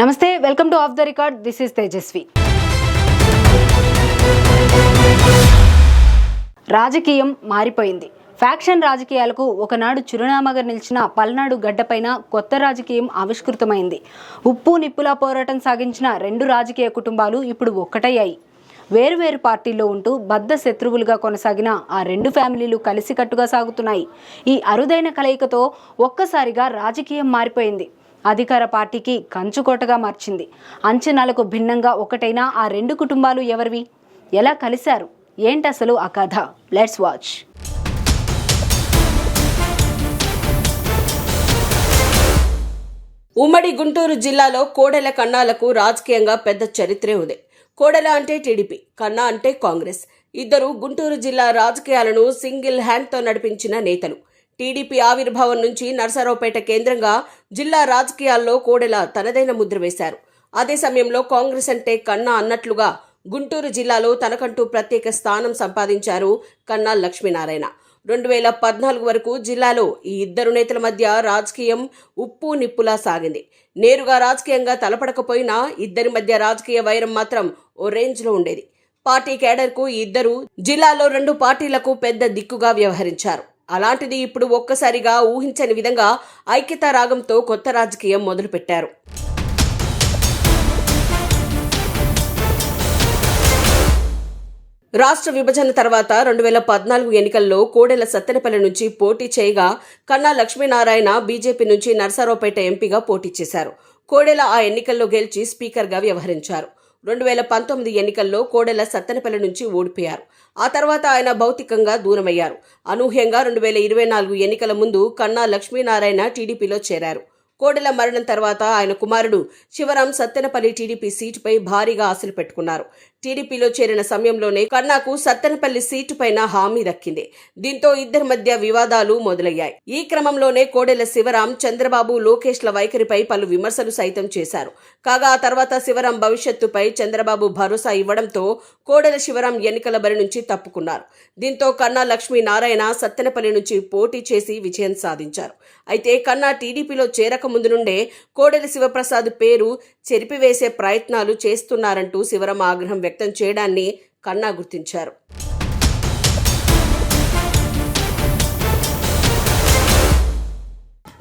నమస్తే welcome to off the record. This is Tejaswi. రాజకీయం మారిపోయింది. ఫ్యాక్షన్ రాజకీయాలకు ఒకనాడు చిరునామాగా నిలిచిన పల్నాడు గడ్డపైన కొత్త రాజకీయం ఆవిష్కృతమైంది. ఉప్పు నిప్పులా పోరాటం సాగించిన రెండు రాజకీయ కుటుంబాలు ఇప్పుడు ఒక్కటయ్యాయి. వేరువేరు పార్టీల్లో ఉంటూ బద్ద శత్రువులుగా కొనసాగిన ఆ రెండు ఫ్యామిలీలు కలిసికట్టుగా సాగుతున్నాయి. ఈ అరుదైన కలయికతో ఒక్కసారిగా రాజకీయం మారిపోయింది. అధికార పార్టీకి కంచుకోటగా మార్చింది. అంచనాలకు భిన్నంగా ఒకటైనా ఆ రెండు కుటుంబాలు ఎవరివి? ఎలా కలిశారు? ఏంటసలు ఆ కథ? లెట్స్ వాచ్ ఉమ్మడి గుంటూరు జిల్లాలో కోడెల కన్నాలకు రాజకీయంగా పెద్ద చరిత్రే ఉంది. కోడెల అంటే టీడీపీ కన్నా అంటే కాంగ్రెస్. ఇద్దరు గుంటూరు జిల్లా రాజకీయాలను సింగిల్ హ్యాండ్తో నడిపించిన నేతలు. టీడీపీ ఆవిర్భావం నుంచి నరసరావుపేట కేంద్రంగా జిల్లా రాజకీయాల్లో కోడెల తనదైన ముద్ర వేశారు. అదే సమయంలో కాంగ్రెస్ అంటే కన్నా అన్నట్లుగా గుంటూరు జిల్లాలో తనకంటూ ప్రత్యేక స్థానం సంపాదించారు కన్నా లక్ష్మీనారాయణ. రెండు వేల పద్నాలుగు వరకు జిల్లాలో ఈ ఇద్దరు నేతల మధ్య రాజకీయం ఉప్పు నిప్పులా సాగింది. నేరుగా రాజకీయంగా తలపడకపోయినా ఇద్దరి మధ్య రాజకీయ వైరం మాత్రం ఓ రేంజ్లో ఉండేది. పార్టీ కేడర్కు ఈ ఇద్దరు జిల్లాలో రెండు పార్టీలకు పెద్ద దిక్కుగా వ్యవహరించారు. అలాంటిది ఇప్పుడు ఒక్కసారిగా ఊహించని విధంగా ఐక్యతా రాగంతో కొత్త రాజకీయం మొదలుపెట్టారు. రాష్ట్ర విభజన తర్వాత రెండు వేల పద్నాలుగు ఎన్నికల్లో కోడెల సత్తెనపల్లి నుంచి పోటీ చేయగా కన్నా లక్ష్మీనారాయణ బీజేపీ నుంచి నర్సారావుపేట ఎంపీగా పోటీ చేశారు. కోడెల ఆ ఎన్నికల్లో గెలిచి స్పీకర్గా వ్యవహరించారు. రెండు వేల పంతొమ్మిది ఎన్నికల్లో కోడెల సత్తెనపల్లి నుంచి ఓడిపోయారు. ఆ తర్వాత ఆయన భౌతికంగా దూరమయ్యారు. అనూహ్యంగా రెండు వేల ఇరవై నాలుగు ఎన్నికల ముందు కన్నా లక్ష్మీనారాయణ టీడీపీలో చేరారు. కోడెల మరణం తర్వాత ఆయన కుమారుడు శివరాం సత్తెనపల్లి టీడీపీ సీటుపై భారీగా ఆశలు పెట్టుకున్నారు. టీడీపీలో చేరిన సమయంలోనే కన్నాకు సత్తెనపల్లి సీటు పైన హామీ దక్కింది. దీంతో ఇద్దరి మధ్య వివాదాలు మొదలయ్యాయి. ఈ క్రమంలోనే కోడెల శివరాం చంద్రబాబు లోకేష్ల వైఖరిపై పలు విమర్శలు సైతం చేశారు. కాగా ఆ తర్వాత శివరాం భవిష్యత్తుపై చంద్రబాబు భరోసా ఇవ్వడంతో కోడెల శివరాం ఎన్నికల బరి నుంచి తప్పుకున్నారు. దీంతో కన్నా లక్ష్మీ నారాయణ సత్తెనపల్లి నుంచి పోటీ చేసి విజయం సాధించారు. అయితే కన్నా టీడీపీలో చేరక ముందు నుండే కోడెల శివప్రసాద్ పేరు చెరిపివేసే ప్రయత్నాలు చేస్తున్నారంటూ శివరాం ఆగ్రహం వ్యక్తం చేయడాన్ని కన్నా గుర్తించారు.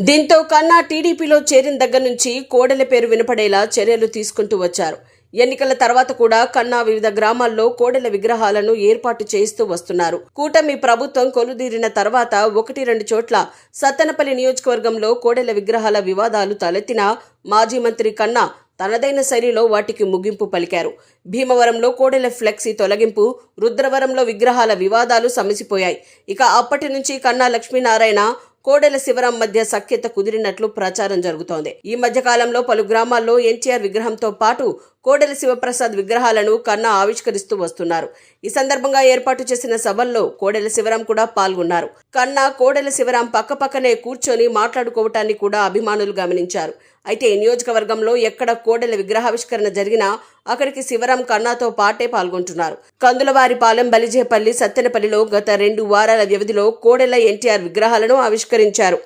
దీంతో కన్నా టీడీపీలో చేరిన దగ్గర నుంచి కోడెల పేరు వినపడేలా చర్యలు తీసుకుంటూ వచ్చారు. ఎన్నికల తర్వాత కూడా కన్నా వివిధ గ్రామాల్లో కోడెల విగ్రహాలను ఏర్పాటు చేయిస్తూ వస్తున్నారు. కూటమి ప్రభుత్వం కొలుదీరిన తర్వాత ఒకటి రెండు చోట్ల సత్తెనపల్లి నియోజకవర్గంలో కోడెల విగ్రహాల వివాదాలు తలెత్తినా మాజీ మంత్రి కన్నా తనదైన శైలిలో వాటికి ముగింపు పలికారు. భీమవరంలో కోడెల ఫ్లెక్సీ తొలగింపు రుద్రవరంలో విగ్రహాల వివాదాలు సమసిపోయాయి. ఇక అప్పటి నుంచి కన్నా లక్ష్మీనారాయణ కోడెల శివరాం మధ్య సఖ్యత కుదిరినట్లు ప్రచారం జరుగుతోంది. ఈ మధ్య కాలంలో పలు గ్రామాల్లో ఎన్టీఆర్ విగ్రహంతో పాటు కోడెల శివప్రసాద్ విగ్రహాలను కన్నా ఆవిష్కరిస్తూ వస్తున్నారు. ఈ సందర్భంగా ఏర్పాటు చేసిన సభల్లో కోడెల శివరాం కూడా పాల్గొన్నారు. కన్నా కోడెల శివరాం పక్కపక్కనే కూర్చొని మాట్లాడుకోవటాన్ని కూడా అభిమానులు గమనించారు. అయితే నియోజకవర్గంలో ఎక్కడ కోడెల విగ్రహావిష్కరణ జరిగినా అక్కడికి శివరాం కన్నాతో పాటే పాల్గొంటున్నారు. కందులవారిపాలెం బలిజేపల్లి సత్తెనపల్లిలో గత రెండు వారాల వ్యవధిలో కోడెల ఎన్టీఆర్ విగ్రహాలను ఆవిష్కరించారు.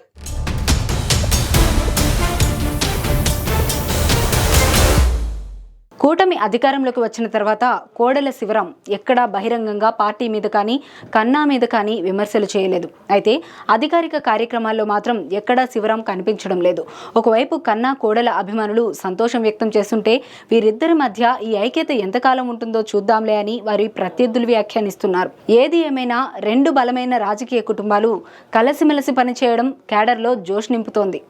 కూటమి అధికారంలోకి వచ్చిన తర్వాత కోడెల శివరాం ఎక్కడా బహిరంగంగా పార్టీ మీద కానీ కన్నా మీద కానీ విమర్శలు చేయలేదు. అయితే అధికారిక కార్యక్రమాల్లో మాత్రం ఎక్కడా శివరాం కనిపించడం లేదు. ఒకవైపు కన్నా కోడెల అభిమానులు సంతోషం వ్యక్తం చేస్తుంటే వీరిద్దరి మధ్య ఈ ఐక్యత ఎంతకాలం ఉంటుందో చూద్దాంలే అని వారి ప్రత్యర్థులు వ్యాఖ్యానిస్తున్నారు. ఏది ఏమైనా రెండు బలమైన రాజకీయ కుటుంబాలు కలసిమెలసి పనిచేయడం కేడర్లో జోష్ నింపుతోంది.